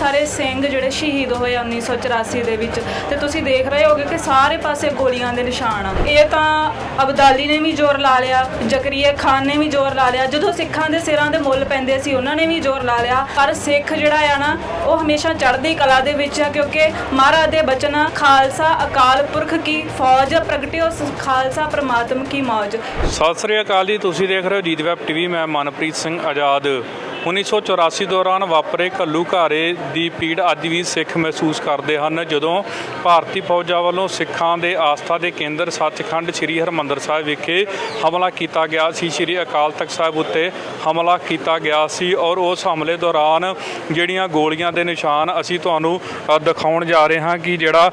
ਸਾਰੇ ਸਿੰਘ ਜਿਹੜੇ ਸ਼ਹੀਦ ਹੋਏ ਆ 1984 ਦੇ ਵਿੱਚ। ਤੇ ਤੁਸੀਂ ਦੇਖ ਰਹੇ ਹੋਗੇ ਕਿ ਸਾਰੇ ਪਾਸੇ ਗੋਲੀਆਂ ਦੇ ਨਿਸ਼ਾਨ ਆ। ਇਹ ਤਾਂ ਅਬਦਾਲੀ ਨੇ ਵੀ ਜ਼ੋਰ ਲਾ ਲਿਆ ਜ਼ਕਰੀਆ ਖਾਨ ਨੇ ਵੀ ਜ਼ੋਰ ਲਾ ਲਿਆ। ਜਦੋਂ ਸਿੱਖਾਂ ਦੇ ਸਿਰਾਂ ਦੇ ਮੁੱਲ ਪੈਂਦੇ ਸੀ, ਉਹਨਾਂ ਨੇ ਵੀ ਜ਼ੋਰ ਲਾ ਲਿਆ। ਪਰ ਸਿੱਖ ਜਿਹੜਾ ਆ ਨਾ, ਉਹ ਹਮੇਸ਼ਾ ਚੜ੍ਹਦੀ ਕਲਾ ਦੇ ਵਿੱਚ ਆ, ਕਿਉਂਕਿ ਮਹਾਰਾਜ ਦੇ ਬਚਨ ਖਾਲਸਾ ਅਕਾਲ ਪੁਰਖ ਕੀ ਫੌਜ ਪ੍ਰਗਟਿਓ, ਖਾਲਸਾ ਪ੍ਰਮਾਤਮ ਕੀ ਮੌਜ। ਸਤਿ ਸ੍ਰੀ ਅਕਾਲ ਜੀ, ਤੁਸੀਂ ਦੇਖ ਰਹੇ ਹੋ ਜੀਤ ਵੈਬ ਟੀਵੀ, ਮੈਂ ਮਨਪ੍ਰੀਤ ਸਿੰਘ ਆਜ਼ਾਦ। 1984 ਦੌਰਾਨ ਵਾਪਰੇ ਘੱਲੂਘਾਰੇ ਦੀ ਪੀੜ ਅੱਜ ਵੀ ਸਿੱਖ ਮਹਿਸੂਸ ਕਰਦੇ ਹਨ, ਜਦੋਂ ਭਾਰਤੀ ਫੌਜਾਂ ਵੱਲੋਂ ਸਿੱਖਾਂ ਦੇ ਆਸਥਾ ਦੇ ਕੇਂਦਰ ਸੱਚਖੰਡ ਸ੍ਰੀ ਹਰਮੰਦਰ ਸਾਹਿਬ ਵਿਖੇ ਹਮਲਾ ਕੀਤਾ ਗਿਆ ਸੀ। ਸ੍ਰੀ ਅਕਾਲ ਤਖਤ ਸਾਹਿਬ ਉੱਤੇ ਹਮਲਾ ਕੀਤਾ ਗਿਆ ਸੀ ਔਰ ਉਸ ਹਮਲੇ ਦੌਰਾਨ ਜਿਹੜੀਆਂ ਗੋਲੀਆਂ ਦੇ ਨਿਸ਼ਾਨ ਅਸੀਂ ਤੁਹਾਨੂੰ ਦਿਖਾਉਣ ਜਾ ਰਹੇ ਹਾਂ ਕਿ ਜਿਹੜਾ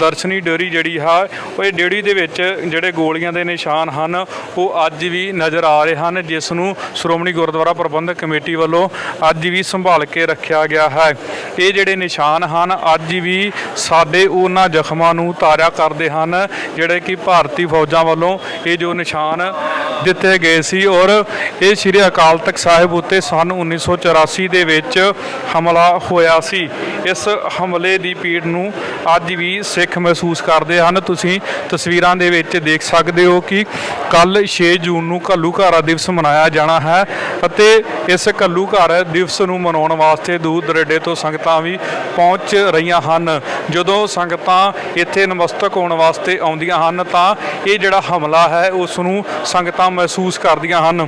ਦਰਸ਼ਨੀ ਡੇਰੀ ਜਿਹੜੀ ਹੈ ਉਹ ਇਹ ਡੇਰੀ ਦੇ ਵਿੱਚ ਜਿਹੜੇ ਗੋਲੀਆਂ ਦੇ ਨਿਸ਼ਾਨ ਹਨ, ਉਹ ਅੱਜ ਵੀ ਨਜ਼ਰ ਆ ਰਹੇ ਹਨ, ਜਿਸ ਨੂੰ ਸ਼੍ਰੋਮਣੀ ਗੁਰਦੁਆਰਾ ਪ੍ਰਬੰਧਕ ਕਮੇਟੀ ਵੱਲੋਂ ਵੱਲੋਂ ਅੱਜ ਵੀ ਸੰਭਾਲ ਕੇ ਰੱਖਿਆ ਗਿਆ ਹੈ। ਇਹ ਜਿਹੜੇ ਨਿਸ਼ਾਨ ਹਨ, ਅੱਜ ਵੀ ਸਾਡੇ ਉਹਨਾਂ ਜ਼ਖਮਾਂ ਨੂੰ ਤਾਰਿਆ ਕਰਦੇ ਹਨ, ਜਿਹੜੇ ਕਿ ਭਾਰਤੀ ਫੌਜਾਂ ਵੱਲੋਂ ਇਹ ਜੋ ਨਿਸ਼ਾਨ ਦਿੱਤੇ ਗਏ ਸੀ ਔਰ ਇਹ ਸ੍ਰੀ ਅਕਾਲ ਤਖਤ ਸਾਹਿਬ ਉੱਤੇ ਸਨ 1984 ਦੇ ਵਿੱਚ ਹਮਲਾ ਹੋਇਆ ਸੀ। ਇਸ ਹਮਲੇ ਦੀ ਪੀੜ ਨੂੰ ਅੱਜ ਵੀ ਸਿੱਖ ਮਹਿਸੂਸ ਕਰਦੇ ਹਨ। ਤੁਸੀਂ ਤਸਵੀਰਾਂ ਦੇ ਵਿੱਚ ਦੇਖ ਸਕਦੇ ਹੋ ਕਿ ਕੱਲ 6 ਜੂਨ ਨੂੰ ਘੱਲੂਘਾਰਾ ਦਿਵਸ ਮਨਾਇਆ ਜਾਣਾ ਹੈ ਅਤੇ ਇਸ ਘੱਲੂ ਦਿਵਸ ਨੂੰ ਮਨਾਉਣ ਵਾਸਤੇ ਦੂਰ ਦਰੇਡੇ ਤੋਂ ਸੰਗਤਾਂ ਵੀ ਪਹੁੰਚ ਰਹੀਆਂ ਹਨ। ਜਦੋਂ ਸੰਗਤਾਂ ਇੱਥੇ ਨਮਸਤਕ ਹੋਣ ਵਾਸਤੇ ਆਉਂਦੀਆਂ ਹਨ ਤਾਂ ਇਹ ਜਿਹੜਾ ਹਮਲਾ ਹੈ, ਉਸ ਨੂੰ ਸੰਗਤਾਂ ਮਹਿਸੂਸ ਕਰਦੀਆਂ ਹਨ।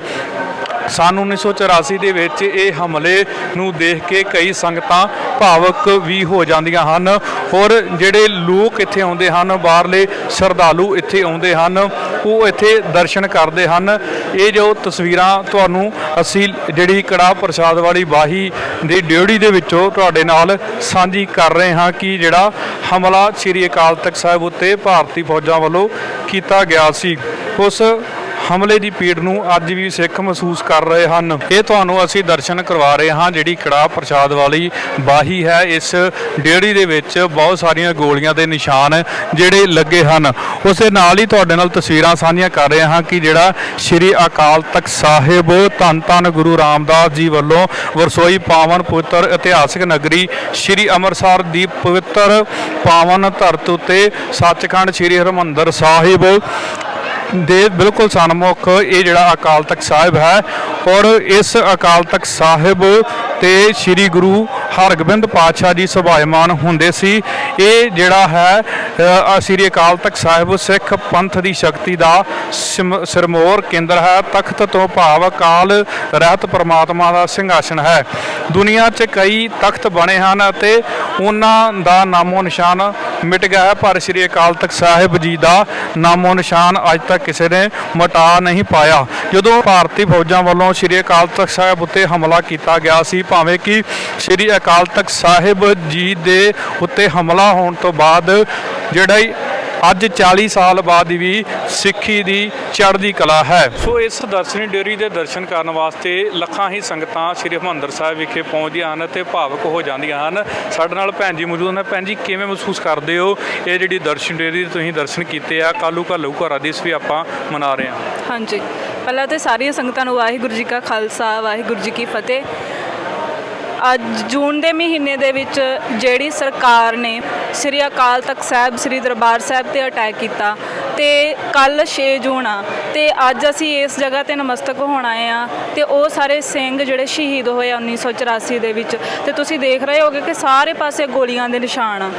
ਸਨ 1984 ਦੇ ਵਿੱਚ ਇਹ ਹਮਲੇ ਨੂੰ ਦੇਖ ਕੇ ਕਈ ਸੰਗਤਾਂ ਭਾਵਕ ਵੀ ਹੋ ਜਾਂਦੀਆਂ ਹਨ। ਔਰ ਜਿਹੜੇ ਲੋਕ ਇੱਥੇ ਆਉਂਦੇ ਹਨ, ਬਾਹਰਲੇ ਸ਼ਰਧਾਲੂ ਇੱਥੇ ਆਉਂਦੇ ਹਨ, ਉਹ ਇੱਥੇ ਦਰਸ਼ਨ ਕਰਦੇ ਹਨ। ਇਹ ਜੋ ਤਸਵੀਰਾਂ ਤੁਹਾਨੂੰ ਅਸੀਂ ਜਿਹੜੀ ਕੜਾ ਪ੍ਰਸ਼ਾਦ ਵਾਲੀ ਬਾਹੀ ਦੀ ਡਿਊਟੀ ਦੇ ਵਿੱਚੋਂ ਤੁਹਾਡੇ ਨਾਲ ਸਾਂਝੀ ਕਰ ਰਹੇ ਹਾਂ ਕਿ ਜਿਹੜਾ ਹਮਲਾ ਸ੍ਰੀ ਅਕਾਲ ਤਖਤ ਸਾਹਿਬ ਉੱਤੇ ਭਾਰਤੀ ਫੌਜਾਂ ਵੱਲੋਂ ਕੀਤਾ ਗਿਆ ਸੀ। ਉਸ ਹਮਲੇ ਦੀ ਪੀੜ ਨੂੰ ਅੱਜ ਵੀ ਸਿੱਖ ਮਹਿਸੂਸ ਕਰ ਰਹੇ ਹਨ। ਇਹ ਤੁਹਾਨੂੰ ਅਸੀਂ ਦਰਸ਼ਨ ਕਰਵਾ ਰਹੇ ਹਾਂ, ਜਿਹੜੀ ਕੜਾਹ ਪ੍ਰਸ਼ਾਦ ਵਾਲੀ ਬਾਹੀ ਹੈ। ਇਸ ਡੇੜੀ ਦੇ ਵਿੱਚ ਬਹੁਤ ਸਾਰੀਆਂ ਗੋਲੀਆਂ ਦੇ ਨਿਸ਼ਾਨ ਜਿਹੜੇ ਲੱਗੇ ਹਨ। ਉਸ ਦੇ ਨਾਲ ਹੀ ਤੁਹਾਡੇ ਨਾਲ ਤਸਵੀਰਾਂ ਸਾਂਝੀਆਂ ਕਰ ਰਹੇ ਹਾਂ ਕਿ ਜਿਹੜਾ ਸ੍ਰੀ ਅਕਾਲ ਤਖਤ ਸਾਹਿਬ ਧੰਨ ਧੰਨ ਗੁਰੂ ਰਾਮਦਾਸ ਜੀ ਵੱਲੋਂ ਵਰਸੋਈ ਪਾਵਨ ਪਵਿੱਤਰ ਇਤਿਹਾਸਕ ਨਗਰੀ ਸ੍ਰੀ ਅੰਮ੍ਰਿਤਸਰ ਦੀ ਪਵਿੱਤਰ ਪਾਵਨ ਧਰਤ ਉੱਤੇ ਸੱਚਖੰਡ ਸ੍ਰੀ ਹਰਿਮੰਦਰ ਸਾਹਿਬ ਦੇ ਬਿਲਕੁਲ ਸਨਮੁਖ ਇਹ ਜਿਹੜਾ ਅਕਾਲ ਤਖਤ ਸਾਹਿਬ ਹੈ ਔਰ ਇਸ ਅਕਾਲ ਤਖਤ ਸਾਹਿਬ ਤੇ ਸ੍ਰੀ ਗੁਰੂ ਹਰਗੋਬਿੰਦ ਪਾਤਸ਼ਾਹ ਜੀ ਸੁਭਾਇਮਾਨ ਹੁੰਦੇ ਸੀ। ਇਹ ਜਿਹੜਾ ਹੈ ਸ੍ਰੀ ਅਕਾਲ ਤਖਤ ਸਾਹਿਬ ਸਿੱਖ ਪੰਥ ਦੀ ਸ਼ਕਤੀ ਦਾ ਸਿਮ- ਸਿਰਮੌਰ ਕੇਂਦਰ ਹੈ। ਤਖਤ ਤੋਂ ਭਾਵ ਅਕਾਲ ਰਹਿਤ ਪ੍ਰਮਾਤਮਾ ਦਾ ਸਿੰਘਾਸਨ ਹੈ। ਦੁਨੀਆ 'ਚ ਕਈ ਤਖਤ ਬਣੇ ਹਨ ਅਤੇ ਉਹਨਾਂ ਦਾ ਨਾਮੋ ਨਿਸ਼ਾਨ ਮਿਟ ਗਿਆ ਹੈ, ਪਰ ਸ੍ਰੀ ਅਕਾਲ ਤਖਤ ਸਾਹਿਬ ਜੀ ਦਾ ਨਾਮੋ ਨਿਸ਼ਾਨ ਅੱਜ ਤੱਕ ਕਿਸੇ ਨੇ ਮਿਟਾ ਨਹੀਂ ਪਾਇਆ। ਜਦੋਂ ਭਾਰਤੀ ਫੌਜਾਂ ਵੱਲੋਂ ਸ੍ਰੀ ਅਕਾਲ ਤਖਤ ਸਾਹਿਬ ਉੱਤੇ ਹਮਲਾ ਕੀਤਾ ਗਿਆ ਸੀ, ਭਾਵੇਂ ਕਿ ਸ੍ਰੀ ਅਕਾਲ ਤਖਤ ਸਾਹਿਬ ਜੀ ਦੇ ਉੱਤੇ ਹਮਲਾ ਹੋਣ ਤੋਂ ਬਾਅਦ ਜਿਹੜਾ ਅੱਜ 40 ਸਾਲ ਬਾਅਦ ਵੀ ਸਿੱਖੀ ਦੀ ਚੜ੍ਹਦੀ ਕਲਾ ਹੈ। ਸੋ ਇਸ ਦਰਸ਼ਨੀ ਡੇਰੀ ਦੇ ਦਰਸ਼ਨ ਕਰਨ ਵਾਸਤੇ ਲੱਖਾਂ ਹੀ ਸੰਗਤਾਂ ਸ੍ਰੀ ਹਰਿਮੰਦਰ ਸਾਹਿਬ ਵਿਖੇ ਪਹੁੰਚਦੀਆਂ ਹਨ ਤੇ ਭਾਵਕ ਹੋ ਜਾਂਦੀਆਂ ਹਨ। ਸਾਡੇ ਨਾਲ ਭੈਣ ਜੀ ਮੌਜੂਦ ਨੇ। ਭੈਣ ਜੀ ਕਿਵੇਂ ਮਹਿਸੂਸ ਕਰਦੇ ਹੋ? ਇਹ ਜਿਹੜੀ ਦਰਸ਼ਨ ਡੇਰੀ ਦੇ ਤੁਸੀਂ ਦਰਸ਼ਨ ਕੀਤੇ ਆ ਕਾਲੂ ਘਾਲੂ ਘਰਾ ਦਿਸ ਵੀ ਆਪਾਂ ਮਨਾ ਰਹੇ ਹਾਂ। ਹਾਂਜੀ। ਪਹਿਲਾਂ ਤੇ ਸਾਰੀਆਂ ਸੰਗਤਾਂ ਨੂੰ ਵਾਹਿਗੁਰੂ ਜੀ ਕਾ ਖਾਲਸਾ ਵਾਹਿਗੁਰੂ ਜੀ ਕੀ ਫਤਿਹ। ਅੱਜ ਜੂਨ ਦੇ ਮਹੀਨੇ ਦੇ ਵਿੱਚ ਜਿਹੜੀ ਸਰਕਾਰ ਨੇ ਸ੍ਰੀ ਅਕਾਲ ਤਖਤ ਸਾਹਿਬ, ਸ੍ਰੀ ਦਰਬਾਰ ਸਾਹਿਬ ਤੇ ਅਟੈਕ ਕੀਤਾ ਤੇ ਕੱਲ 6 ਜੂਨ ਆ ਤੇ ਅੱਜ ਅਸੀਂ ਇਸ ਜਗ੍ਹਾ ਤੇ ਨਮਸਤਕ ਹੋਣ ਆਏ ਆ ਤੇ ਉਹ ਸਾਰੇ ਸਿੰਘ ਜਿਹੜੇ ਸ਼ਹੀਦ ਹੋਏ ਆ 1984 ਦੇ ਵਿੱਚ ਤੇ ਤੁਸੀਂ ਦੇਖ ਰਹੇ ਹੋਗੇ ਕਿ ਸਾਰੇ ਪਾਸੇ ਗੋਲੀਆਂ ਦੇ ਨਿਸ਼ਾਨ ਆ।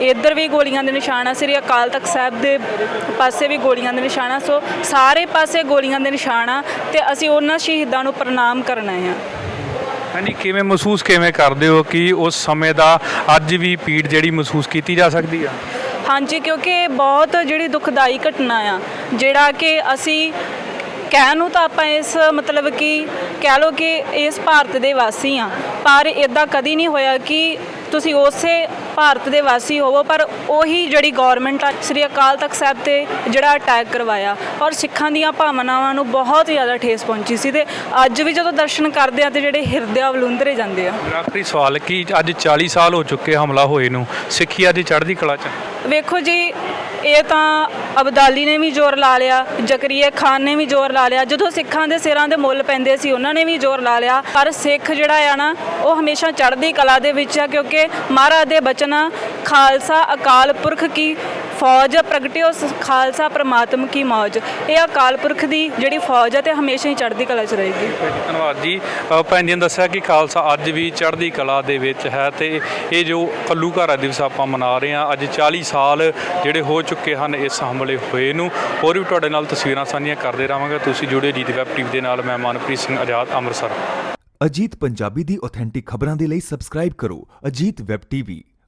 ਇੱਧਰ ਵੀ ਗੋਲੀਆਂ ਦੇ ਨਿਸ਼ਾਨ ਆ, ਸ੍ਰੀ ਅਕਾਲ ਤਖਤ ਸਾਹਿਬ ਦੇ ਪਾਸੇ ਵੀ ਗੋਲੀਆਂ ਦੇ ਨਿਸ਼ਾਨ ਆ। ਸੋ ਸਾਰੇ ਪਾਸੇ ਗੋਲੀਆਂ ਦੇ ਨਿਸ਼ਾਨ ਆ ਤੇ ਅਸੀਂ ਉਹਨਾਂ ਸ਼ਹੀਦਾਂ ਨੂੰ ਪ੍ਰਣਾਮ ਕਰਨਾ ਆਏ ਹਾਂਜੀ ਕਿਵੇਂ ਮਹਿਸੂਸ ਕਿਵੇਂ ਕਰਦੇ ਹੋ ਕਿ ਉਸ ਸਮੇਂ ਦਾ ਅੱਜ ਵੀ ਪੀੜ ਜਿਹੜੀ ਮਹਿਸੂਸ ਕੀਤੀ ਜਾ ਸਕਦੀ ਆ? ਹਾਂਜੀ, ਕਿਉਂਕਿ ਬਹੁਤ ਜਿਹੜੀ ਦੁਖਦਾਈ ਘਟਨਾ ਆ, ਜਿਹੜਾ ਕਿ ਅਸੀਂ ਕਹਿਣ ਨੂੰ ਤਾਂ ਆਪਾਂ ਇਸ ਮਤਲਬ ਕਿ ਕਹਿ ਲਓ ਕਿ ਇਸ ਭਾਰਤ ਦੇ ਵਾਸੀ ਆ, ਪਰ ਇਦਾਂ ਕਦੀ ਨਹੀਂ ਹੋਇਆ ਕਿ ਤੁਸੀਂ ਉਸੇ ਭਾਰਤ ਦੇ ਵਾਸੀ ਹੋਵੋ, ਪਰ ਉਹੀ ਜਿਹੜੀ ਗਵਰਨਮੈਂਟ ਆ, ਸ੍ਰੀ ਅਕਾਲ ਤਖਤ ਸਾਹਿਬ ਤੇ ਜਿਹੜਾ ਅਟੈਕ ਕਰਵਾਇਆ, ਔਰ ਸਿੱਖਾਂ ਦੀਆਂ ਭਾਵਨਾਵਾਂ ਨੂੰ ਬਹੁਤ ਜ਼ਿਆਦਾ ਠੇਸ ਪਹੁੰਚੀ ਸੀ ਤੇ ਅੱਜ ਵੀ ਜਦੋਂ ਦਰਸ਼ਨ ਕਰਦੇ ਆ ਤੇ ਜਿਹੜੇ ਹਿਰਦੇ ਵਲੁੰਦਰੇ ਜਾਂਦੇ ਆ। ਆਖਰੀ ਸਵਾਲ ਕਿ ਅੱਜ 40 ਸਾਲ ਹੋ ਚੁੱਕੇ ਹਮਲਾ ਹੋਏ ਨੂੰ, ਸਿੱਖੀ ਅੱਜ ਚੜ੍ਹਦੀ ਕਲਾ ਚ ਵੇਖੋ ਜੀ, ਇਹ ਤਾਂ ਅਬਦਾਲੀ ਨੇ ਵੀ ਜ਼ੋਰ ਲਾ ਲਿਆ ਜ਼ਕਰੀਆ ਖਾਨ ਨੇ ਵੀ ਜ਼ੋਰ ਲਾ ਲਿਆ। ਜਦੋਂ ਸਿੱਖਾਂ ਦੇ ਸਿਰਾਂ ਦੇ ਮੁੱਲ ਪੈਂਦੇ ਸੀ, ਉਹਨਾਂ ਨੇ ਵੀ ਜ਼ੋਰ ਲਾ ਲਿਆ। ਪਰ ਸਿੱਖ ਜਿਹੜਾ ਆ ਨਾ, ਉਹ ਹਮੇਸ਼ਾ ਚੜ੍ਹਦੀ ਕਲਾ ਦੇ ਵਿੱਚ ਆ, ਕਿਉਂਕਿ ਮਹਾਰਾਜ ਦੇ ਬਚਨ, ਖਾਲਸਾ ਅਕਾਲ ਪੁਰਖ ਕੀ ਫੌਜ ਪ੍ਰਗਟਿਓ ਖਾਲਸਾ ਪ੍ਰਮਾਤਮ ਕੀ ਮੌਜ। ਇਹ ਅਕਾਲ ਪੁਰਖ ਦੀ ਜਿਹੜੀ ਫੌਜ ਆ ਤੇ ਹਮੇਸ਼ਾ ਹੀ ਚੜ੍ਹਦੀ ਕਲਾ 'ਚ ਰਹੇਗੀ। ਧੰਨਵਾਦ ਜੀ। ਭੈਣ ਜੀ ਨੇ ਦੱਸਿਆ ਕਿ ਖਾਲਸਾ ਅੱਜ ਵੀ ਚੜ੍ਹਦੀ ਕਲਾ ਦੇ ਵਿੱਚ ਹੈ ਤੇ ਇਹ ਜੋ ਕੱਲੂਘਾਰਾ ਦਿਵਸ ਆਪਾਂ ਮਨਾ ਰਹੇ ਹਾਂ ਅੱਜ 40 ਸਾਲ ਜਿਹੜੇ ਹੋ ਚੁੱਕੇ ਹਨ ਇਸ ਹਮਲੇ ਹੋਏ ਨੂੰ। ਹੋਰ ਵੀ ਤੁਹਾਡੇ ਨਾਲ ਤਸਵੀਰਾਂ ਸਾਂਝੀਆਂ ਕਰਦੇ ਰਹਾਂਗੇ। ਤੁਸੀਂ ਜੁੜੇ ਜੀਤ ਵੈਬ ਟੀਵੀ ਦੇ ਨਾਲ ਮੈਂ ਮਨਪ੍ਰੀਤ ਸਿੰਘ ਆਜ਼ਾਦ ਅੰਮ੍ਰਿਤਸਰ। ਅਜੀਤ ਪੰਜਾਬੀ ਦੀ ਆਥੈਂਟਿਕ ਖਬਰਾਂ ਦੇ ਲਈ ਸਬਸਕ੍ਰਾਈਬ ਕਰੋ ਅਜੀਤ ਵੈਬ ਟੀਵੀ।